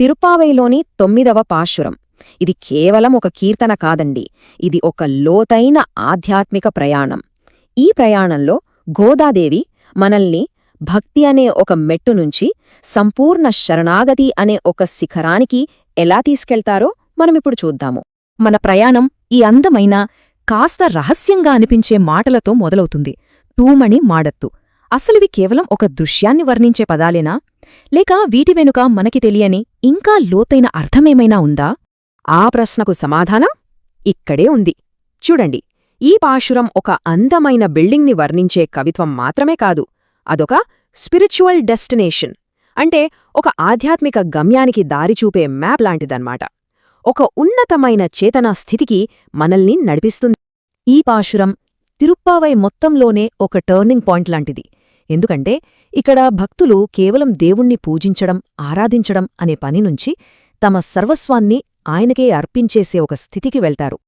తిరుపావైలోని తొమ్మిదవ పాశురం. ఇది కేవలం ఒక కీర్తన కాదండి. ఇది ఒక లోతైన ఆధ్యాత్మిక ప్రయాణం. ఈ ప్రయాణంలో గోదాదేవి మనల్ని భక్తి అనే ఒక మెట్టు నుంచి సంపూర్ణ శరణాగతి అనే ఒక శిఖరానికి ఎలా తీసుకెళ్తారో మనమిప్పుడు చూద్దాము. మన ప్రయాణం ఈ అందమైన కాస్త రహస్యంగా అనిపించే మాటలతో మొదలవుతుంది. తూమణి మాడత్తు. అసలివి కేవలం ఒక దృశ్యాన్ని వర్ణించే పదాలేనా? లేక వీటి వెనుక మనకి తెలియని ఇంకా లోతైన అర్థమేమైనా ఉందా? ఆ ప్రశ్నకు సమాధానం ఇక్కడే ఉంది. చూడండి ఈ పాశురం ఒక అందమైన బిల్డింగ్ని వర్ణించే కవిత్వం మాత్రమే కాదు అదొక స్పిరిచువల్ డెస్టినేషన్. అంటే ఒక ఆధ్యాత్మిక గమ్యానికి దారి చూపే మ్యాప్ లాంటిదన్నమాట. ఒక ఉన్నతమైన చేతనా స్థితికి మనల్ని నడిపిస్తుంది. ఈ పాశురం తిరుప్పావై మొత్తంలోనే ఒక టర్నింగ్ పాయింట్ లాంటిది. ఎందుకంటే ఇక్కడ భక్తులు కేవలం దేవుణ్ణి పూజించడం ఆరాధించడం అనే పని నుంచి తమ సర్వస్వాన్ని ఆయనకే అర్పించేసే ఒక స్థితికి వెళ్తారు.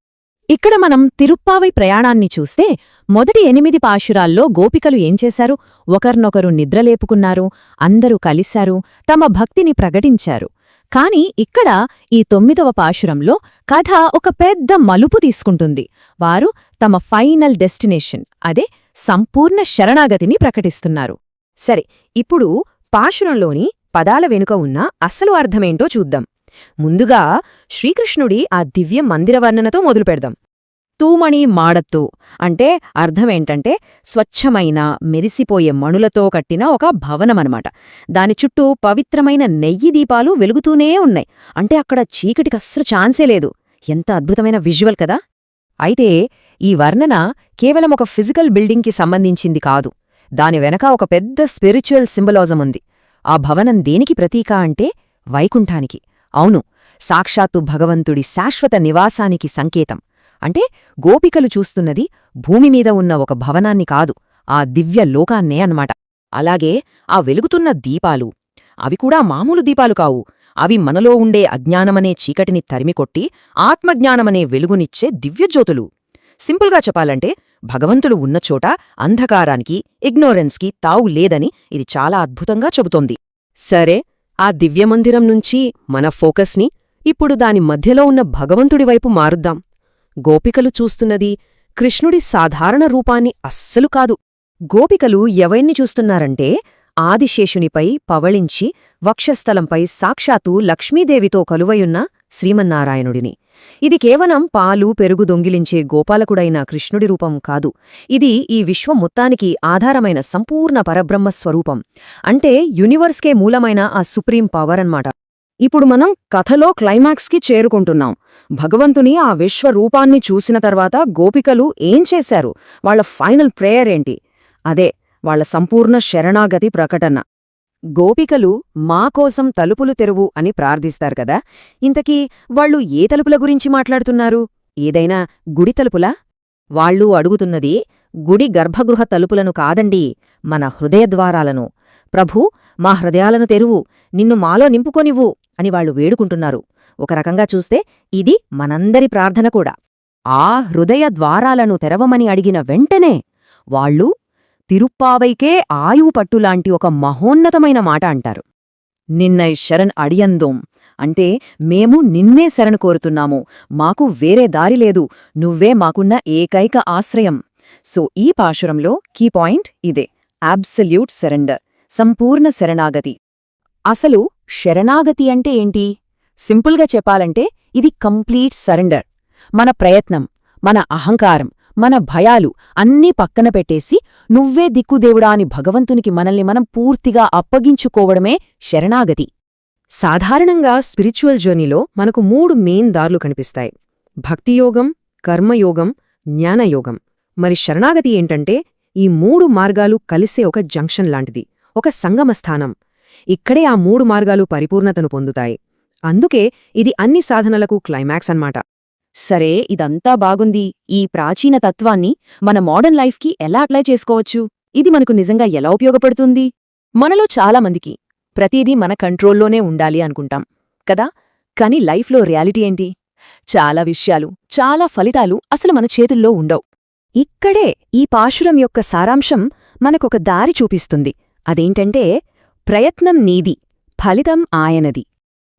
ఇక్కడ మనం తిరుప్పావై ప్రయాణాన్ని చూస్తే మొదటి ఎనిమిది పాశురాల్లో గోపికలు ఏం చేశారు? ఒకర్నొకరు నిద్రలేపుకున్నారు అందరూ కలిశారు తమ భక్తిని ప్రకటించారు. కాని ఇక్కడ ఈ తొమ్మిదవ పాశురంలో కథ ఒక పెద్ద మలుపు తీసుకుంటుంది. వారు తమ ఫైనల్ డెస్టినేషన్ అదే సంపూర్ణ శరణాగతిని ప్రకటిస్తున్నారు. సరే ఇప్పుడు పాశురంలోని పదాల వెనుక ఉన్న అసలు అర్థమేంటో చూద్దాం. ముందుగా శ్రీకృష్ణుడి ఆ దివ్య మందిర వర్ణనతో మొదలుపెడదాం. తూమణి మాడత్తు అంటే అర్థమేంటంటే స్వచ్ఛమైన మెరిసిపోయే మణులతో కట్టిన ఒక భవనమనమాట. దాని చుట్టూ పవిత్రమైన నెయ్యి దీపాలు వెలుగుతూనే ఉన్నాయి. అంటే అక్కడ చీకటికి అస్సలు ఛాన్సే లేదు. ఎంత అద్భుతమైన విజువల్ కదా! అయితే ఈ వర్ణన కేవలం ఒక ఫిజికల్ బిల్డింగ్కి సంబంధించింది కాదు. దాని వెనక ఒక పెద్ద స్పిరిచువల్ సింబలాజం ఉంది. ఆ భవనం దేనికి ప్రతీక అంటే వైకుంఠానికి. అవును సాక్షాత్తు భగవంతుడి శాశ్వత నివాసానికి సంకేతం. అంటే గోపికలు చూస్తున్నది భూమిమీద ఉన్న ఒక భవనాన్ని కాదు ఆ దివ్య లోకాన్నే అన్నమాట. అలాగే ఆ వెలుగుతున్న దీపాలు. అవి కూడా మామూలు దీపాలు కావు అవి మనలో ఉండే అజ్ఞానమనే చీకటిని తరిమికొట్టి ఆత్మజ్ఞానమనే వెలుగునిచ్చే దివ్యజ్యోతులు. సింపుల్గా చెప్పాలంటే భగవంతుడు ఉన్నచోట అంధకారానికి ఇగ్నోరెన్స్కి తావు లేదని ఇది చాలా అద్భుతంగా చెబుతోంది. సరే ఆ దివ్యమందిరం నుంచి మన ఫోకస్ని ఇప్పుడు దాని మధ్యలో ఉన్న భగవంతుడి వైపు మారుద్దాం. గోపికలు చూస్తున్నది కృష్ణుడి సాధారణ రూపాన్ని అస్సలు కాదు. గోపికలు ఎవరిని చూస్తున్నారంటే ఆదిశేషునిపై పవళించి వక్షస్థలంపై సాక్షాత్తు లక్ష్మీదేవితో కలువయున్న శ్రీమన్నారాయణుడిని. ఇది కేవలం పాలు పెరుగు దొంగిలించే గోపాలకుడైన కృష్ణుడి రూపం కాదు. ఇది ఈ విశ్వం మొత్తానికి ఆధారమైన సంపూర్ణ పరబ్రహ్మ స్వరూపం అంటే యూనివర్స్కే మూలమైన ఆ సుప్రీం పవర్ అన్నమాట. ఇప్పుడు మనం కథలో క్లైమాక్స్కి చేరుకుంటున్నాం. భగవంతుని ఆ విశ్వరూపాన్ని చూసిన తర్వాత గోపికలు ఏం చేశారు? వాళ్ళ ఫైనల్ ప్రేయర్ ఏంటి? అదే వాళ్ళ సంపూర్ణ శరణాగతి ప్రకటన. గోపికలు మా కోసం తలుపులు తెరువు అని ప్రార్థిస్తారు కదా ఇంతకీ వాళ్ళు ఏ తలుపుల గురించి మాట్లాడుతున్నారు? ఏదైనా గుడి తలుపులా? వాళ్ళు అడుగుతున్నది గుడి గర్భగృహ తలుపులను కాదండి మన హృదయద్వారాలను ప్రభూ మా హృదయాలను తెరువు నిన్ను మాలో నింపుకొనివ్వు అని వాళ్ళు వేడుకుంటున్నారు. ఒక రకంగా చూస్తే ఇది మనందరి ప్రార్థన కూడా. ఆ హృదయ ద్వారాలను తెరవమని అడిగిన వెంటనే వాళ్ళు తిరుప్పావైకే ఆయువు పట్టులాంటి ఒక మహోన్నతమైన మాట అంటారు. నిన్నై శరణ్ అడియందోం. అంటే మేము నిన్నే శరణు కోరుతున్నాము. మాకు వేరే దారి లేదు. నువ్వే మాకున్న ఏకైక ఆశ్రయం. సో ఈ పాశురంలో కీ పాయింట్ ఇదే. అబ్సల్యూట్ సెరెండర్ సంపూర్ణ శరణాగతి. అసలు శరణాగతి అంటే ఏంటి? సింపుల్గా చెప్పాలంటే ఇది కంప్లీట్ సరెండర్ మన ప్రయత్నం మన అహంకారం మన భయాలు అన్నీ పక్కన పెట్టేసి నువ్వే దిక్కుదేవుడా అని భగవంతునికి మనల్ని మనం పూర్తిగా అప్పగించుకోవడమే శరణాగతి. సాధారణంగా స్పిరిచువల్ జర్నీలో మనకు మూడు మెయిన్ దారులు కనిపిస్తాయి. భక్తియోగం కర్మయోగం జ్ఞానయోగం. మరి శరణాగతి ఏంటంటే ఈ మూడు మార్గాలు కలిసే ఒక జంక్షన్ లాంటిది ఒక సంగమస్థానం. ఇక్కడే ఆ మూడు మార్గాలు పరిపూర్ణతను పొందుతాయి. అందుకే ఇది అన్ని సాధనలకు క్లైమాక్స్ అన్నమాట. సరే ఇదంతా బాగుంది. ఈ ప్రాచీన తత్వాన్ని మన మోడర్న్ లైఫ్కి ఎలా అప్లై చేసుకోవచ్చు? ఇది మనకు నిజంగా ఎలా ఉపయోగపడుతుంది? మనలో చాలామందికి ప్రతిదీ మన కంట్రోల్లోనే ఉండాలి అనుకుంటాం కదా? కాని లైఫ్లో రియాలిటీ ఏంటి? చాలా విషయాలు చాలా ఫలితాలు అసలు మన చేతుల్లో ఉండవు. ఇక్కడే ఈ పాశురం యొక్క సారాంశం మనకొక దారి చూపిస్తుంది. అదేంటంటే ప్రయత్నం నీది ఫలితం ఆయనది.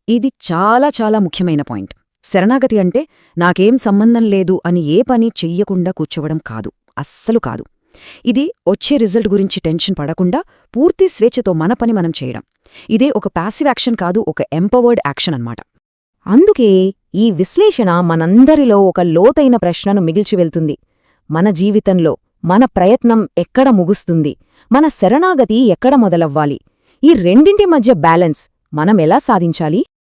ఇది చాలా చాలా ముఖ్యమైన పాయింట్. శరణాగతి అంటే నాకేం సంబంధం లేదు అని ఏ పని చెయ్యకుండా కూర్చోవడం కాదు అస్సలు కాదు. ఇది వచ్చే రిజల్ట్ గురించి టెన్షన్ పడకుండా పూర్తి స్వేచ్ఛతో మన పని మనం చేయడం. ఇదే ఒక ప్యాసివ్ యాక్షన్ కాదు ఒక ఎంపవర్డ్ యాక్షన్ అన్నమాట. అందుకే ఈ విశ్లేషణ మనందరిలో ఒక లోతైన ప్రశ్నను మిగిల్చి వెళ్తుంది. మన జీవితంలో మన ప్రయత్నం ఎక్కడ ముగుస్తుంది? మన శరణాగతి ఎక్కడ మొదలవ్వాలి? ఈ రెండింటి మధ్య బ్యాలెన్స్ మనమెలా సాధించాలి?